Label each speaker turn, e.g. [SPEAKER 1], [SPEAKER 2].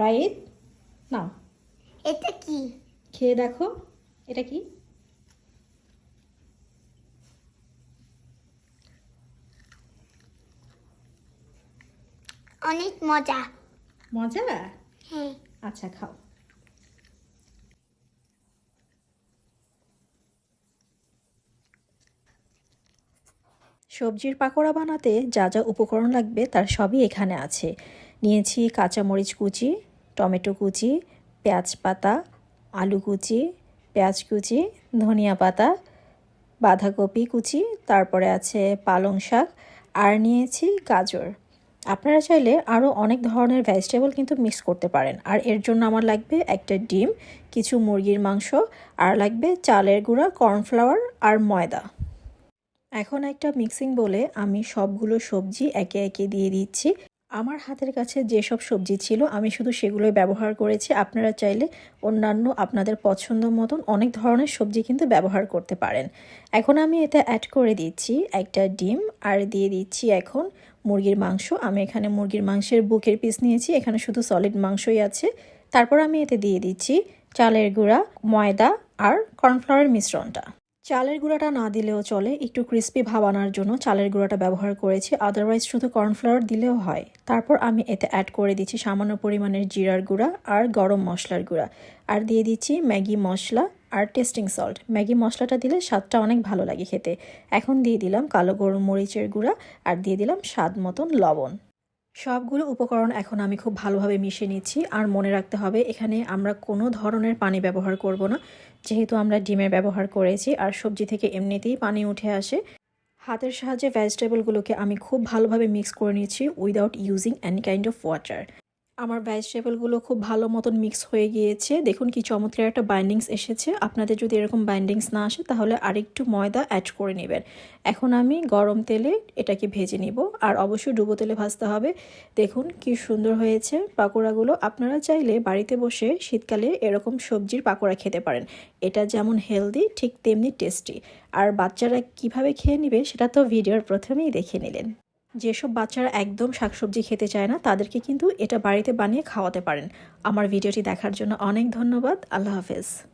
[SPEAKER 1] Right? নাও।
[SPEAKER 2] এটা কি?
[SPEAKER 1] খেয়ে দেখো এটা কি?
[SPEAKER 2] অনেক মজা।
[SPEAKER 1] মজা?
[SPEAKER 2] হ্যাঁ।
[SPEAKER 1] আচ্ছা খাও। সবজির পাকোড়া বানাতে যা যা উপকরণ লাগবে তার সবই এখানে আছে। নিয়েছি কাঁচামরিচ কুচি টমেটো কুচি, পেঁয়াজ পাতা, আলু কুচি, পেঁয়াজ কুচি, ধনিয়া পাতা, বাঁধাকপি কুচি, তারপরে আছে পালং শাক, আর নিয়েছি গাজর। আপনারা চাইলে আরও অনেক ধরনের ভেজিটেবল কিন্তু মিক্স করতে পারেন। আর এর জন্য আমার লাগবে একটা ডিম, কিছু মুরগির মাংস, আর লাগবে চালের গুঁড়া কর্নফ্লাওয়ার আর ময়দা। এখন একটা মিক্সিং বলে আমি সবগুলো সবজি একে একে দিয়ে দিচ্ছি। আমার হাতের কাছে যেসব সবজি ছিল, আমি শুধু সেগুলোই ব্যবহার করেছি। আপনারা চাইলে অন্যান্য আপনাদের পছন্দ মতন অনেক ধরনের সবজি কিন্তু ব্যবহার করতে পারেন। এখন আমি এতে অ্যাড করে দিচ্ছি একটা ডিম, আর দিয়ে দিচ্ছি এখন মুরগির মাংস। আমি এখানে মুরগির মাংসের বুকের পিস নিয়েছি, এখানে শুধু সলিড মাংসই আছে। তারপর আমি এতে দিয়ে দিচ্ছি চালের গুঁড়া, ময়দা, আর কর্নফ্লাওয়ারের মিশ্রণটা। চালের গুঁড়াটা না দিলেও চলে। একটু ক্রিস্পি ভাব আনার জন্য চালের গুঁড়াটা ব্যবহার করেছি। আদারওয়াইজ শুধু কর্নফ্লাওয়ার দিলেও হয়। তারপর আমি এতে অ্যাড করে দিচ্ছি সামান্য পরিমাণের জিরার গুঁড়া আর গরম মশলার গুঁড়া। আর দিয়ে দিচ্ছি ম্যাগি মশলা আর টেস্টিং সল্ট ম্যাগি মশলাটা দিলে স্বাদটা অনেক ভালো লাগে খেতে। এখন দিয়ে দিলাম কালো গরম মরিচের গুঁড়া আর দিয়ে দিলাম স্বাদ মতন লবণ। সবগুলো উপকরণ এখন আমি খুব ভালোভাবে মিশে নিচ্ছি। আর মনে রাখতে হবে, এখানে আমরা কোনো ধরনের পানি ব্যবহার করব না, যেহেতু আমরা ডিমের ব্যবহার করেছি আর সবজি থেকে এমনিতেই পানি উঠে আসে। হাতের সাহায্যে ভেজিটেবলগুলোকে আমি খুব ভালোভাবে মিক্স করে নিয়েছি without using any kind of water আমার ভেজিটেবলগুলো খুব ভালো মতন মিক্স হয়ে গিয়েছে। দেখুন কি চমৎকার একটা বাইন্ডিংস এসেছে। আপনাদের যদি এরকম বাইন্ডিংস না আসে, তাহলে আরেকটু ময়দা অ্যাড করে নেবেন। এখন আমি গরম তেলে এটাকে ভেজে নিব। আর অবশ্যই ডুবো তেলে ভাজতে হবে। দেখুন কি সুন্দর হয়েছে পাকোড়াগুলো। আপনারা চাইলে বাড়িতে বসে শীতকালে এরকম সবজির পাকোড়া খেতে পারেন। এটা যেমন হেলদি ঠিক তেমনি টেস্টি আর বাচ্চারা কীভাবে খেয়ে নেবে, সেটা তো ভিডিওর প্রথমেই দেখে নিলেন। যেসব বাচ্চারা একদম শাকসবজি খেতে চায় না, তাদেরকে কিন্তু এটা বাড়িতে বানিয়ে খাওয়াতে পারেন। আমার ভিডিওটি দেখার জন্য অনেক ধন্যবাদ। আল্লাহ হাফেজ।